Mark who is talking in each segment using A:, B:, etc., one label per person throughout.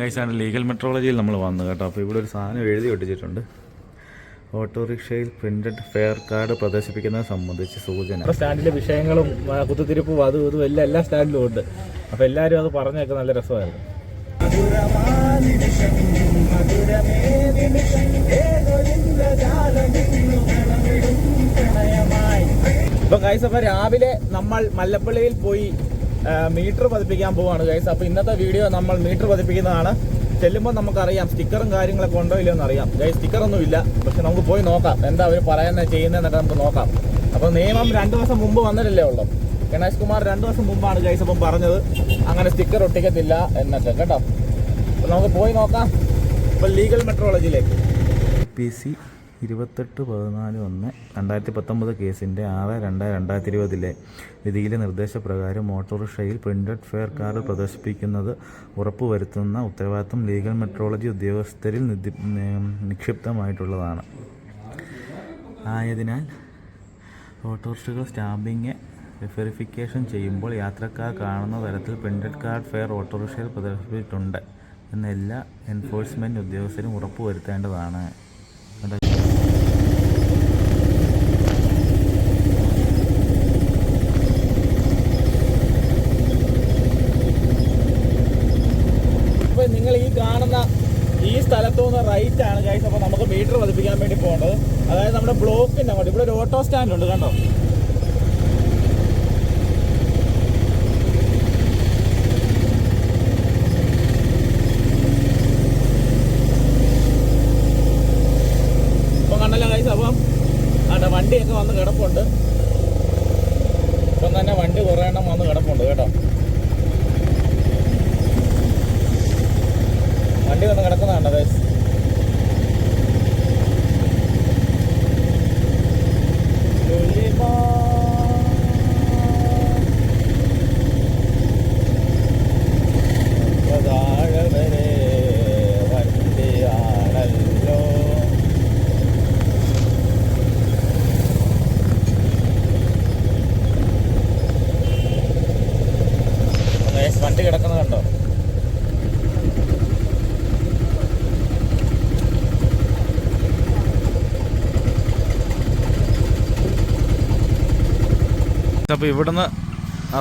A: ഗൈസാണ് legal മെട്രോളജിയിൽ നമ്മൾ വന്നു കേട്ടോ. അപ്പോൾ ഇവിടെ ഒരു സാധനം എഴുതി ഒട്ടിച്ചിട്ടുണ്ട്. ഓട്ടോറിക്ഷയിൽ പ്രിന്റഡ് ഫെയർ കാർഡ് പ്രദർശിപ്പിക്കുന്നത് സംബന്ധിച്ച് സൂചന.
B: സ്റ്റാൻഡിലെ വിഷയങ്ങളും കുത്തിത്തിരിപ്പും അതും ഇതും എല്ലാം എല്ലാ സ്റ്റാൻഡിലും ഉണ്ട്. അപ്പോൾ എല്ലാവരും അത് പറഞ്ഞൊക്കെ നല്ല രസമായിരുന്നു. ഇപ്പൊ ഗൈസ് അപ്പൊ രാവിലെ നമ്മൾ മല്ലപ്പള്ളിയിൽ പോയി മീറ്റർ പതിപ്പിക്കാൻ പോവാണ് ഗൈസ് അപ്പൊ ഇന്നത്തെ വീഡിയോ നമ്മൾ മീറ്റർ പതിപ്പിക്കുന്നതാണ്. ചെല്ലുമ്പോൾ നമുക്കറിയാം സ്റ്റിക്കറും കാര്യങ്ങളൊക്കെ ഉണ്ടോ ഇല്ലയോ എന്ന് അറിയാം ഗൈസ് സ്റ്റിക്കറൊന്നും ഇല്ല. പക്ഷെ നമുക്ക് പോയി നോക്കാം. എന്താ അവർ പറയുന്നത് ചെയ്യുന്നതെന്നൊക്കെ നമുക്ക് നോക്കാം. അപ്പൊ നിയമം രണ്ടു ദിവസം മുമ്പ് വന്നിട്ടില്ലേ ഉള്ളൂ. ഗണേഷ് കുമാർ രണ്ടു ദിവസം മുമ്പാണ് ഗൈസ് അപ്പം പറഞ്ഞത്. അങ്ങനെ സ്റ്റിക്കർ ഒട്ടിക്കത്തില്ല എന്നൊക്കെ കേട്ടോ? അപ്പൊ നമുക്ക് പോയി നോക്കാം. ഇപ്പൊ ലീഗൽ മെട്രോളജിയിലേക്ക്
A: പി സി ഇരുപത്തെട്ട് പതിനാല് ഒന്ന് രണ്ടായിരത്തി പത്തൊമ്പത് കേസിന്റെ ആറ് രണ്ട് രണ്ടായിരത്തി ഇരുപതിലെ വിധിയിലെ നിർദ്ദേശപ്രകാരം ഓട്ടോറിക്ഷയിൽ പ്രിന്റഡ് ഫെയർ കാർഡ് പ്രദർശിപ്പിക്കുന്നത് ഉറപ്പുവരുത്തുന്ന ഉത്തരവാദിത്തം ലീഗൽ മെട്രോളജി ഉദ്യോഗസ്ഥരിൽ നിക്ഷിപ്തമായിട്ടുള്ളതാണ്. ആയതിനാൽ ഓട്ടോറിക്ഷകൾ സ്റ്റാമ്പിങ് വെരിഫിക്കേഷൻ ചെയ്യുമ്പോൾ യാത്രക്കാർ കാണുന്ന തരത്തിൽ പ്രിന്റഡ് കാർഡ് ഫെയർ ഓട്ടോറിക്ഷയിൽ പ്രദർശിപ്പിച്ചിട്ടുണ്ട്. എന്ന് എല്ലാ എൻഫോഴ്സ്മെന്റ് ഉദ്യോഗസ്ഥരും ഉറപ്പുവരുത്തേണ്ടതാണ് അതാ-
B: ഇപ്പൊ ഈ കാണുന്ന ഈ സ്ഥലത്തു നിന്ന് റൈറ്റ് ആണ് ഗൈസ് അപ്പോൾ നമുക്ക് മീറ്റർ പതിപ്പിക്കാൻ വേണ്ടി പോകേണ്ടത്. അതായത് നമ്മുടെ ബ്ലോക്കിന്റെ അങ്ങോട്ട്. ഇവിടെ ഒരു ഓട്ടോ സ്റ്റാൻഡ് ഉണ്ട് കണ്ടോ? വണ്ടിയൊക്കെ വന്ന് കിടപ്പുണ്ട്. ഇപ്പം തന്നെ വണ്ടി കുറേ എണ്ണം വന്ന് കിടപ്പുണ്ട് കേട്ടോ. വണ്ടി വന്ന് കിടക്കുന്നതാണ് ഗൈസ് വണ്ടി കിടക്കുന്നത് കണ്ടോ
A: അപ്പോൾ ഇവിടുന്ന്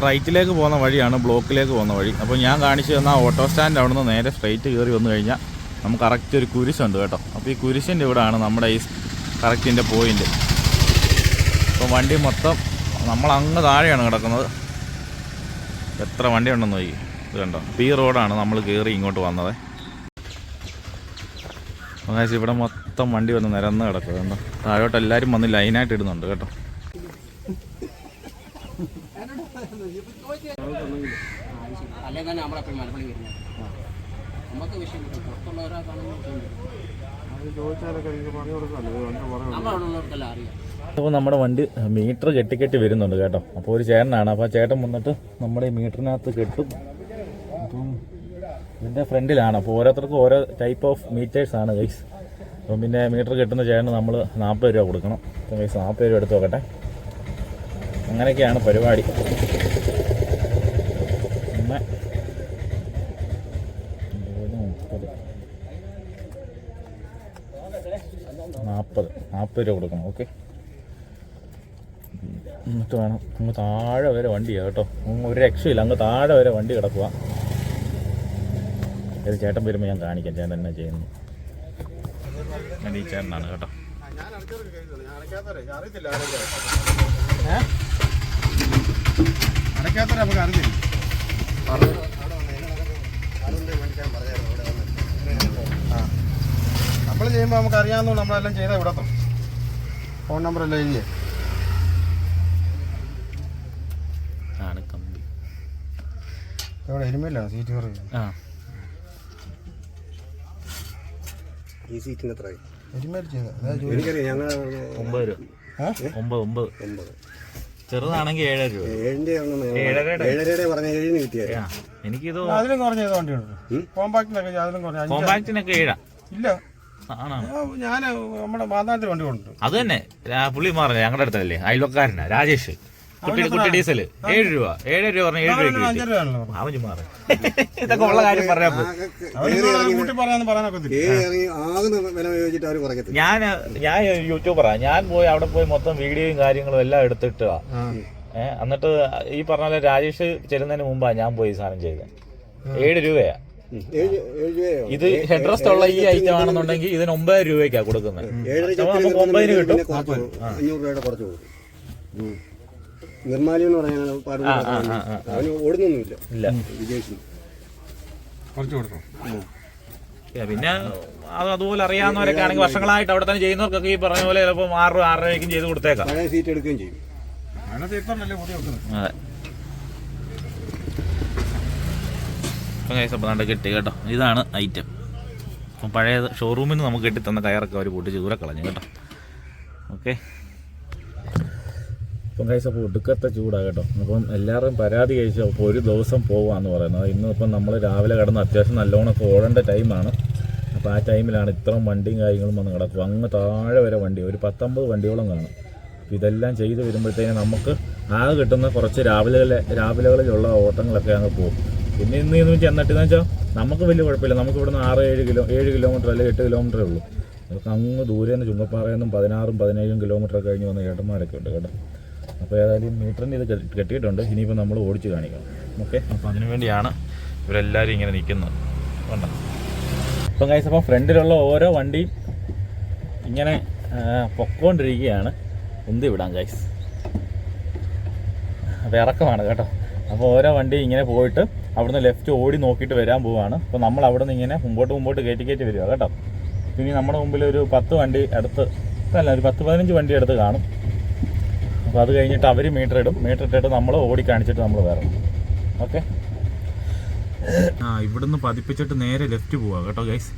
A: റൈറ്റിലേക്ക് പോകുന്ന വഴിയാണ് ബ്ലോക്കിലേക്ക് പോകുന്ന വഴി. അപ്പോൾ ഞാൻ കാണിച്ചു തന്ന ഓട്ടോ സ്റ്റാൻഡ് അവിടെ നിന്ന് നേരെ സ്ട്രൈറ്റ് കയറി വന്നു കഴിഞ്ഞാൽ നമുക്ക് കറക്റ്റ് ഒരു കുരിശുണ്ട് കേട്ടോ. അപ്പോൾ ഈ കുരിശിന്റെ ഇവിടെയാണ് നമ്മുടെ ഈ കറക്റ്റിന്റെ പോയിന്റ് അപ്പോൾ വണ്ടി മൊത്തം നമ്മൾ അങ്ങ് താഴെയാണ് കിടക്കുന്നത്. എത്ര വണ്ടി ഉണ്ടെന്ന് നോക്കി. ഇത് കണ്ടോ? ഈ റോഡാണ് നമ്മൾ കയറി ഇങ്ങോട്ട് വന്നത്. ഇവിടെ മൊത്തം വണ്ടി വന്ന് നിരന്ന് കിടക്കുക താഴോട്ട് എല്ലാവരും വന്ന് ലൈനായിട്ട് ഇടുന്നുണ്ട് കേട്ടോ.
C: അല്ലെങ്കിൽ തന്നെ നമ്മളെപ്പോഴും മലപ്പള്ളി വരുന്നത് നമുക്ക് അറിയാം.
B: അപ്പോൾ നമ്മുടെ വണ്ടി മീറ്റർ കെട്ടിക്കെട്ടി വരുന്നുണ്ട് കേട്ടോ. അപ്പോൾ ഒരു ചേട്ടനാണ്. അപ്പോൾ ആ ചേട്ടൻ വന്നിട്ട് നമ്മുടെ ഈ മീറ്ററിനകത്ത് കെട്ടും. അപ്പം ഇതിന്റെ ഫ്രണ്ടിലാണ്. അപ്പോൾ ഓരോരുത്തർക്കും ഓരോ ടൈപ്പ് ഓഫ് മീറ്റേഴ്സ് ആണ് ഗൈസ് അപ്പം പിന്നെ മീറ്റർ കെട്ടുന്ന ചേട്ടന് നമ്മൾ നാൽപ്പത് രൂപ കൊടുക്കണം. അപ്പം ഗൈസ് നാൽപ്പത് രൂപ എടുത്ത് നോക്കട്ടെ. അങ്ങനെയൊക്കെയാണ് പരിപാടി ഒന്ന് മുപ്പത് നാൽപ്പത് നാൽപ്പത് രൂപ കൊടുക്കണം ഓക്കെ? എന്നിട്ട് വേണം അങ്ങ് താഴെ വരെ വണ്ടിയാണ് കേട്ടോ. അങ്ങ് ഒരു രക്ഷയില്ല അങ്ങ് താഴെ വരെ വണ്ടി കിടക്കുക ഇത് ചേട്ടൻ വരുമ്പോൾ ഞാൻ കാണിക്കാം ചേട്ടൻ എന്നാ ചെയ്യുന്നു
A: ഞാൻ ഈ ചേട്ടനാണ് കേട്ടോ.
D: അടയ്ക്കാത്ത നമുക്ക് അറിഞ്ഞില്ല? ചെയ്യുമ്പോൾ നമുക്ക് അറിയാവുന്നതുകൊണ്ട് നമ്മളെല്ലാം ചെയ്താൽ വിടത്തും. ഫോൺ നമ്പർ എല്ലാം എഴുതിയേ. എവിടെ സീറ്റ് കയറി
E: ഈ സീറ്റിന് എത്രയായി?
D: എരുമയിൽ ചെയ്ത അതായത് ജോലി.
E: എനിക്കറിയാം ഞങ്ങൾ
A: ഒമ്പത് രൂപ. ഒമ്പത് ഒമ്പത്.
E: ഒമ്പത്.
A: ചെറുതാണെങ്കിൽ ഏഴര രൂപ. ഏഴരയുടെ?
E: പറഞ്ഞ ഏഴിന് കിട്ടിയത്
A: എനിക്കിത്
D: അതിലും കുറഞ്ഞ ഏത് വണ്ടിയുണ്ട് കോമ്പാക്റ്റിനൊക്കെ അതിലും കുറഞ്ഞ അഞ്ച്
A: കോമ്പാക്റ്റിനൊക്കെ ഏഴാ.
D: ഇല്ല. ഞാൻ നമ്മുടെ വണ്ടി കൊണ്ടു
A: അത് തന്നെ. പുള്ളി മാറില്ല ഞങ്ങളുടെ അടുത്തല്ലേ? അയൽവക്കാരനാ രാജേഷ്.
B: കുട്ടി കുട്ടി ഡീസൽ. ഏഴ് രൂപ. ഏഴ് രൂപ പറഞ്ഞു ഏഴ് രൂപ അവന് മാറി. ഇതൊക്കെ ഉള്ള കാര്യം പറയാൻ ഞാൻ ഞാൻ യൂട്യൂബറാ ഞാൻ പോയി അവിടെ പോയി മൊത്തം വീഡിയോയും കാര്യങ്ങളും എല്ലാം എടുത്തിട്ടാ ഏഹ് എന്നിട്ട് ഈ പറഞ്ഞ പോലെ രാജേഷ് ചെല്ലുന്നതിന് മുമ്പാ ഞാൻ പോയി സാധനം ചെയ്തത് ഏഴ് രൂപയോ. ഇത് ഹെഡ് റെസ്റ്റ് ഉള്ള ഈ ഐറ്റം ആണെന്നുണ്ടെങ്കിൽ ഇതിന് ഒമ്പത് രൂപയ്ക്കാണ് കൊടുക്കുന്നത്. നമുക്ക് ഒമ്പതിന് കിട്ടും.
A: അഞ്ഞൂറ് രൂപയുടെ കുറച്ച് കൊടുക്കും. നിർമാലി എന്ന് പറഞ്ഞാൽ പാടുന്ന. അവന് ഓടുന്നൊന്നുമില്ല.
B: ഇല്ല.
A: വിജയിച്ചു.
D: കുറച്ച് കൊടുക്കും
B: പിന്നെ അത് അതുപോലെ അറിയാവുന്നവരൊക്കെ ആണെങ്കിൽ വർഷങ്ങളായിട്ട് അവിടെ തന്നെ ചെയ്യുന്നവർക്കൊക്കെ ഈ പറഞ്ഞ പോലെ ചിലപ്പോൾ ആറ് ആറരയ്ക്കും ആറര ചെയ്ത് കൊടുത്തേക്കാം.
A: സീറ്റ് എടുക്കുകയും ചെയ്യും.
D: പുതിയ വെക്കുന്നത്
B: അതെ. ഇപ്പം കൈസ് അപ്പം കിട്ടി കേട്ടോ. ഇതാണ് ഐറ്റം അപ്പം പഴയ ഷോറൂമിൽ നിന്ന് നമുക്ക് കിട്ടി തന്ന കയറൊക്കെ അവർ പൊട്ടിച്ച് ദൂരെ കളഞ്ഞു കേട്ടോ. ഓക്കെ ഇപ്പം കൈസ് അപ്പോൾ ഒടുക്കത്തെ ചൂടാണ് കേട്ടോ. അപ്പം എല്ലാവരും പരാതി കഴിച്ചു അപ്പോൾ ഒരു ദിവസം പോവാന്ന് പറയുന്നത്. ഇന്നിപ്പം നമ്മൾ രാവിലെ കിടന്ന് അത്യാവശ്യം നല്ലോണമൊക്കെ ഓടേണ്ട ടൈമാണ് അപ്പോൾ ആ ടൈമിലാണ് ഇത്രയും വണ്ടിയും കാര്യങ്ങളും വന്ന് കിടക്കും അങ്ങ് താഴെ വരെ വണ്ടി ഒരു പത്തൊമ്പത് വണ്ടിയോളം കാണും. അപ്പോൾ ഇതെല്ലാം ചെയ്ത് വരുമ്പോഴത്തേക്കും നമുക്ക് ആകെ കിട്ടുന്ന കുറച്ച് രാവിലെ രാവിലെകളിലുള്ള ഓട്ടങ്ങളൊക്കെ അങ്ങ് പോകും. പിന്നെ ഇന്ന് ഇന്ന് ചെന്നിട്ടെന്ന് വെച്ചാൽ നമുക്ക് വലിയ കുഴപ്പമില്ല. നമുക്ക് ഇവിടുന്ന് ആറ് ഏഴ് കിലോ ഏഴ് കിലോമീറ്റർ അല്ലെങ്കിൽ എട്ട് കിലോമീറ്ററേ ഉള്ളൂ. നമുക്ക് അങ്ങ് ദൂരെ നിന്ന് ചുങ്കപ്പാറയിൽ നിന്നും പതിനാറും പതിനേഴും കിലോമീറ്റർ കഴിഞ്ഞ് വന്ന ഏട്ടന്മാരൊക്കെ ഉണ്ട് കേട്ടോ. അപ്പോൾ ഏതായാലും മീറ്ററിന് ഇത് കെട്ടി- കെട്ടിയിട്ടുണ്ട്. ഇനിയിപ്പോൾ നമ്മൾ ഓടിച്ച് കാണിക്കണം. ഓക്കെ? അപ്പോൾ അതിനു വേണ്ടിയാണ് ഇവരെല്ലാവരും ഇങ്ങനെ നിൽക്കുന്നത് കണ്ടോ അപ്പം കഴിച്ച അപ്പോൾ ഫ്രണ്ടിലുള്ള ഓരോ വണ്ടിയും ഇങ്ങനെ പൊക്കോണ്ടിരിക്കുകയാണ്. ഉന്തി വിടാം ഗൈസ് അപ്പോൾ ഇറക്കമാണ് കേട്ടോ. അപ്പോൾ ഓരോ വണ്ടി ഇങ്ങനെ പോയിട്ട് അവിടുന്ന് ലെഫ്റ്റ് ഓടി നോക്കിയിട്ട് വരാൻ പോവാണ്. അപ്പോൾ നമ്മൾ അവിടെ നിന്ന് ഇങ്ങനെ മുമ്പോട്ട് മുമ്പോട്ട് കയറ്റി കയറ്റി വരിക കേട്ടോ. ഇനി നമ്മുടെ മുമ്പിൽ ഒരു പത്ത് വണ്ടി അടുത്ത് അല്ല ഒരു പത്ത് പതിനഞ്ച് വണ്ടി അടുത്ത് കാണും. അപ്പോൾ അത് കഴിഞ്ഞിട്ട് അവർ മീറ്റർ ഇടും. മീറ്റർ ഇട്ടിട്ട് നമ്മൾ ഓടി കാണിച്ചിട്ട് നമ്മൾ വരണം. ഓക്കെ? ആ ഇവിടുന്ന് പതിപ്പിച്ചിട്ട് നേരെ ലെഫ്റ്റ് പോവാ കേട്ടോ ഗൈസ്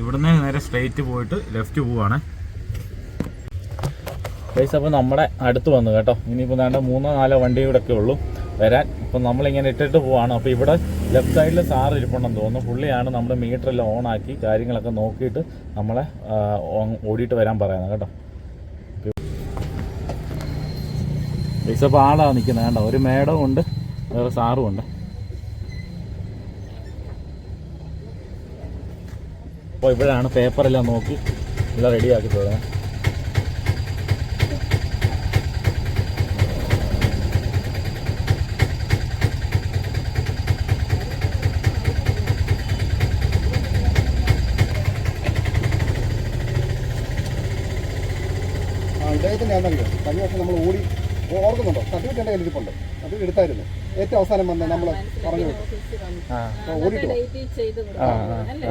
B: ഇവിടുന്ന് നേരെ സ്ട്രെയിറ്റ് പോയിട്ട് ലെഫ്റ്റ് പോവാണ്. ഗൈസ് അപ്പോൾ നമ്മുടെ അടുത്ത് വന്നു കേട്ടോ. ഇനിയിപ്പോൾ വേണ്ട മൂന്നോ നാലോ വണ്ടി കൂടെ ഉള്ളൂ. വരാൻ അപ്പം നമ്മളിങ്ങനെ ഇട്ടിട്ട് പോവാണ്. അപ്പോൾ ഇവിടെ ലെഫ്റ്റ് സൈഡിൽ സാറ് ഇരിപ്പുണ്ടെന്ന് തോന്നുന്നു. പുള്ളിയാണ് നമ്മുടെ മീറ്ററെല്ലാം ഓണാക്കി കാര്യങ്ങളൊക്കെ നോക്കിയിട്ട് നമ്മളെ ഓടിയിട്ട് വരാൻ പറയുന്നത് കേട്ടോ. പൈസ ആളാണ് നിൽക്കുന്നത് കേട്ടോ ഒരു മേഡവും ഉണ്ട് വേറെ സാറും ഉണ്ട്. അപ്പോൾ ഇവിടെയാണ് പേപ്പറെല്ലാം നോക്കി എല്ലാം റെഡിയാക്കി തരുന്നത്
D: ഇദ്ദേഹത്തിന്റെ ആണെന്നറിയോ കഴിഞ്ഞ വർഷം നമ്മൾ ഓടി ഓർക്കുന്നുണ്ടോ? സർട്ടിഫിക്കറ്റ് എന്റെ കയ്യിലിരിപ്പുണ്ട്. അത് എടുത്തായിരുന്നു. ഏറ്റവും അവസാനം വന്ന നമ്മൾ പറഞ്ഞു ഓടിട്ട്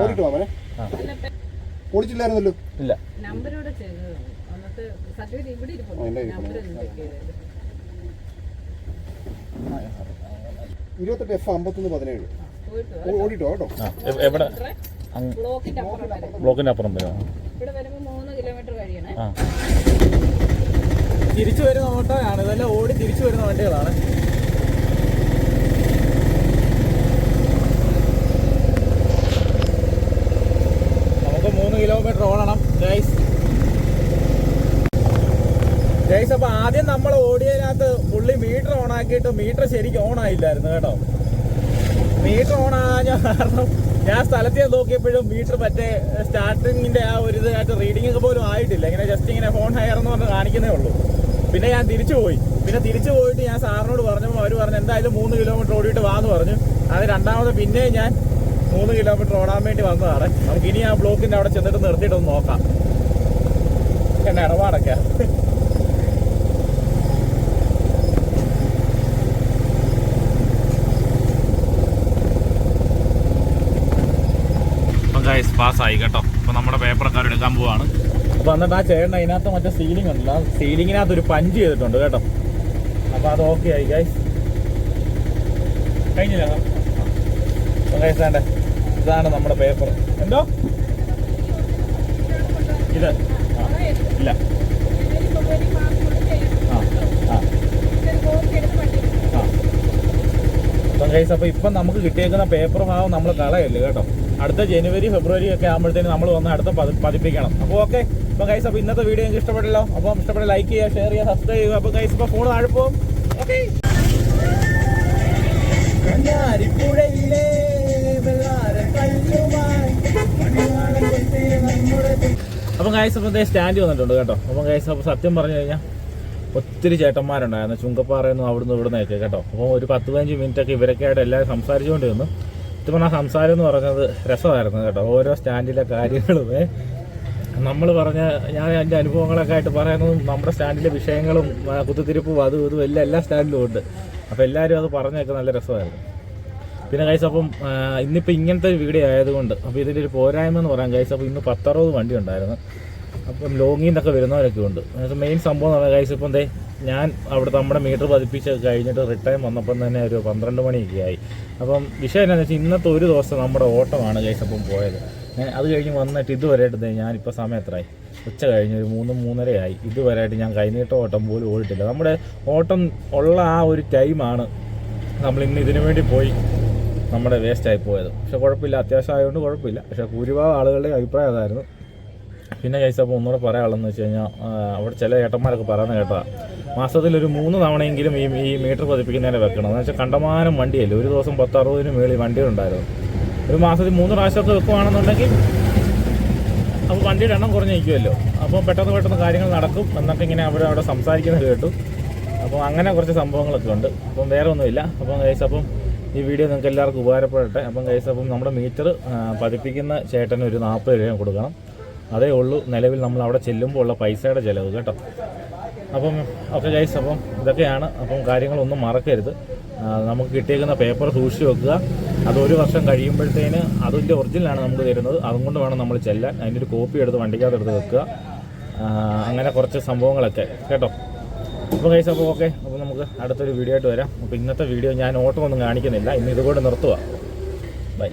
D: ഓടിട്ട് വാ അവനെ? ഓടിച്ചില്ലായിരുന്നല്ലോ
B: ഇല്ല.
D: ഇരുപത്തെട്ട് എഫ് അമ്പത്തൊന്ന് പതിനേഴ്. ഓടിട്ടോ കേട്ടോ
B: എവിടെ?
F: ബ്ലോക്കിന്റെ അപ്പുറം വരെ.
B: ബ്ലോക്കിന്റെ അപ്പുറം വരും.
F: ഇവിടെ വരുമ്പോൾ മൂന്ന് കിലോമീറ്റർ കഴിയണേ.
G: തിരിച്ചു വരുന്ന ഓട്ടോയാണ്. ഇതെല്ലാം ഓടി തിരിച്ചു വരുന്ന വണ്ടികളാണ്. നമുക്ക് മൂന്ന് കിലോമീറ്റർ ഓടണം ഗൈസ് ഗൈസ് അപ്പൊ ആദ്യം നമ്മൾ ഓടിയതിനകത്ത് പുള്ളി മീറ്റർ ഓൺ ആക്കിയിട്ട് മീറ്റർ ശരിക്കും ഓൺ ആയില്ലായിരുന്നു കേട്ടോ. മീറ്റർ ഓൺ ആകാൻ കാരണം ഞാൻ സ്ഥലത്ത് നോക്കിയപ്പോഴും മീറ്റർ മറ്റേ സ്റ്റാർട്ടിങ്ങിന്റെ ആ ഒരു ഇതായിട്ട് റീഡിംഗ് ഒക്കെ പോലും ആയിട്ടില്ല. ഇങ്ങനെ ജസ്റ്റ് ഇങ്ങനെ ഫോൺ ഹയർ എന്ന് പറഞ്ഞ് കാണിക്കുന്നേ ഉള്ളൂ. പിന്നെ ഞാൻ തിരിച്ചു പോയി. പിന്നെ തിരിച്ചു പോയിട്ട് ഞാൻ സാറിനോട് പറഞ്ഞപ്പോൾ അവർ പറഞ്ഞു എന്തായാലും മൂന്ന് കിലോമീറ്റർ ഓടിയിട്ട് വാന്ന് പറഞ്ഞു. അത് രണ്ടാമത് പിന്നെ ഞാൻ മൂന്ന് കിലോമീറ്റർ ഓടാൻ വേണ്ടി വന്നതാണ്. നമുക്ക് ഇനി ആ ബ്ലോക്കിന്റെ അവിടെ ചെന്നിട്ട് നിർത്തിയിട്ട് ഒന്ന് നോക്കാം. എന്നെ ഇടപാടൊക്കെ.
B: പാസ്സായി കേട്ടോ. ഇപ്പം നമ്മുടെ പേപ്പറൊക്കെ എടുക്കാൻ പോവാണ്.
G: അപ്പൊ എന്നിട്ട് ആ ചേട്ടൻ അതിനകത്ത് മറ്റേ സീലിംഗ് ഉണ്ട് ആ സീലിങ്ങിനകത്ത് ഒരു പഞ്ച് ചെയ്തിട്ടുണ്ട് കേട്ടോ. അപ്പൊ അത് ഓക്കെ ആയി ഗൈസ് കഴിഞ്ഞില്ല? ഇതാണ് നമ്മുടെ പേപ്പർ എന്തോ? ഇത്. ഇല്ല. അപ്പം ഗൈസ് അപ്പോൾ ഇപ്പം നമുക്ക് കിട്ടിയേക്കുന്ന പേപ്പർ ഭാഗം നമ്മൾ കളയല്ലേ കേട്ടോ. അടുത്ത ജനുവരി ഫെബ്രുവരി ഒക്കെ ആകുമ്പോഴത്തേന് നമ്മൾ വന്ന് അടുത്ത പതി- പതിപ്പിക്കണം. അപ്പോൾ ഓക്കെ അപ്പോൾ ഗൈസ് അപ്പോൾ ഇന്നത്തെ വീഡിയോ നിങ്ങൾക്ക് ഇഷ്ടപ്പെട്ടല്ലോ അപ്പോൾ ഇഷ്ടപ്പെട്ട ലൈക്ക് ചെയ്യുക ഷെയർ ചെയ്യുക സബ്സ്ക്രൈബ് ചെയ്യുക. അപ്പോൾ ഗൈസ് ഇപ്പോൾ ഫോൺ താഴെ പോകും
B: നമ്മുടെ അപ്പം കായസ് അപ്പം സ്റ്റാൻഡ് വന്നിട്ടുണ്ട് കേട്ടോ. അപ്പം ഗൈസ് അപ്പോൾ സത്യം പറഞ്ഞു കഴിഞ്ഞാൽ ഒത്തിരി ചേട്ടന്മാരുണ്ടായിരുന്നു. ചുങ്കപ്പാറയെന്നും അവിടുന്ന് ഇവിടുന്നൊക്കെ കേട്ടോ. അപ്പോൾ ഒരു പത്ത് പതിനഞ്ച് മിനിറ്റ് ഒക്കെ ഇവരൊക്കെ ആയിട്ട് എല്ലാവരും സംസാരിച്ചുകൊണ്ട് വന്നു സത്യം ആ സംസാരം എന്ന് പറയുന്നത് രസമായിരുന്നു കേട്ടോ. ഓരോ സ്റ്റാൻഡിലെ കാര്യങ്ങളും. നമ്മൾ പറഞ്ഞ ഞാൻ എന്റെ അനുഭവങ്ങളൊക്കെ ആയിട്ട് പറയുന്നതും നമ്മുടെ സ്റ്റാൻഡിലെ വിഷയങ്ങളും കുത്തിത്തിരിപ്പും അതും ഇതും എല്ലാം എല്ലാ സ്റ്റാൻഡിലും ഉണ്ട്. അപ്പോൾ എല്ലാവരും അത് പറഞ്ഞൊക്കെ നല്ല രസമായിരുന്നു. പിന്നെ കൈസ് അപ്പം ഇന്നിപ്പോൾ ഇങ്ങനത്തെ ഒരു വീഡിയോ ആയതുകൊണ്ട് അപ്പോൾ ഇതിന്റെ ഒരു പോരായ്മ എന്ന് പറയാൻ കൈസ് അപ്പോൾ ഇന്ന് പത്തറുപത് വണ്ടി ഉണ്ടായിരുന്നു. അപ്പം ലോങ്ങിൽ നിന്നൊക്കെ വരുന്നവരൊക്കെ ഉണ്ട്. മെയിൻ സംഭവം എന്ന് പറഞ്ഞാൽ കൈസ് ഇപ്പം ദേ ഞാൻ അവിടെ നമ്മുടെ മീറ്റർ പതിപ്പിച്ച് കഴിഞ്ഞിട്ട് റിട്ടേൺ വന്നപ്പം തന്നെ ഒരു പന്ത്രണ്ട് മണിയൊക്കെ ആയി. അപ്പം വിഷയം എന്താണെന്ന് വെച്ചാൽ ഇന്നത്തെ ഒരു ദിവസം നമ്മുടെ ഓട്ടമാണ് അപ്പം പോയത്. അത് കഴിഞ്ഞ് വന്നിട്ട് ഇതുവരെയായിട്ട് ആയിട്ട് ഞാനിപ്പോൾ സമയം എത്രയായി ഉച്ച കഴിഞ്ഞ് ഒരു മൂന്ന് മൂന്നരയായി. ഇതുവരെയായിട്ട് ഞാൻ കൈനീട്ട ഓട്ടം പോലും ഓടിട്ടില്ല നമ്മുടെ ഓട്ടം ഉള്ള ആ ഒരു ടൈമാണ് നമ്മൾ ഇന്ന് ഇതിനു വേണ്ടി പോയി നമ്മുടെ വേസ്റ്റ് ആയി പോയത്. പക്ഷെ കുഴപ്പമില്ല. അത്യാവശ്യം ആയതുകൊണ്ട് കുഴപ്പമില്ല. പക്ഷെ ഭൂരിഭാഗം ആളുകളുടെ അഭിപ്രായം അതായിരുന്നു. പിന്നെ കഴിച്ച അപ്പോൾ ഒന്നുകൂടെ പറയാനുള്ളതെന്ന് വെച്ച് കഴിഞ്ഞാൽ അവിടെ ചില ഏട്ടന്മാരൊക്കെ പറയുന്ന കേട്ടാ മാസത്തിൽ ഒരു മൂന്ന് തവണയെങ്കിലും ഈ ഈ മീറ്റർ പതിപ്പിക്കുന്നതിനെ വെക്കണം. എന്ന് വെച്ചാൽ കണ്ടമാനം വണ്ടിയല്ലേ? ഒരു ദിവസം പത്തറുപതിന് മേളിൽ വണ്ടികളുണ്ടായിരുന്നു. ഒരു മാസത്തിൽ മൂന്ന് പ്രാവശ്യമൊക്കെ വെക്കുവാണെന്നുണ്ടെങ്കിൽ അപ്പോൾ വണ്ടിയുടെ എണ്ണം കുറഞ്ഞ് നിൽക്കുമല്ലോ അപ്പോൾ പെട്ടെന്ന് പെട്ടെന്ന് കാര്യങ്ങൾ നടക്കും. എന്നൊക്കെ ഇങ്ങനെ അവിടെ അവിടെ സംസാരിക്കുന്നത് കേട്ടു. അപ്പോൾ അങ്ങനെ കുറച്ച് സംഭവങ്ങളൊക്കെ ഉണ്ട്. അപ്പം വേറെ ഒന്നുമില്ല. അപ്പം ഗൈസ് അപ്പം ഈ വീഡിയോ നിങ്ങൾക്ക് എല്ലാവർക്കും ഉപകാരപ്പെടട്ടെ. അപ്പം ഗൈസ് അപ്പം നമ്മുടെ മീറ്റർ പതിപ്പിക്കുന്ന ചേട്ടന് ഒരു നാൽപ്പത് രൂപ കൊടുക്കണം. അതേ ഉള്ളൂ. നിലവിൽ നമ്മൾ അവിടെ ചെല്ലുമ്പോൾ ഉള്ള പൈസയുടെ ചിലവ് കേട്ടോ. അപ്പം ഓക്കെ ഗൈസ് അപ്പം ഇതൊക്കെയാണ്. അപ്പം കാര്യങ്ങളൊന്നും മറക്കരുത്. നമുക്ക് കിട്ടിയേക്കുന്ന പേപ്പർ സൂക്ഷിച്ച് വെക്കുക. അത് ഒരു വർഷം കഴിയുമ്പോഴത്തേന് അതിന്റെ ഒറിജിനലാണ് നമുക്ക് തരുന്നത്. അതുകൊണ്ട് വേണം നമ്മൾ ചെല്ലാൻ. അതിന്റെ ഒരു കോപ്പി എടുത്ത് വണ്ടിക്കകത്ത് എടുത്ത് വെക്കുക. അങ്ങനെ കുറച്ച് സംഭവങ്ങളൊക്കെ. കേട്ടോ? അപ്പോൾ കൈസ് അപ്പോൾ ഓക്കെ അപ്പോൾ നമുക്ക് അടുത്തൊരു വീഡിയോ ആയിട്ട് വരാം. അപ്പോൾ ഇന്നത്തെ വീഡിയോ ഞാൻ ഓട്ടമൊന്നും കാണിക്കുന്നില്ല. ഇന്ന് ഇതുകൊണ്ട് നിർത്തുക ബൈ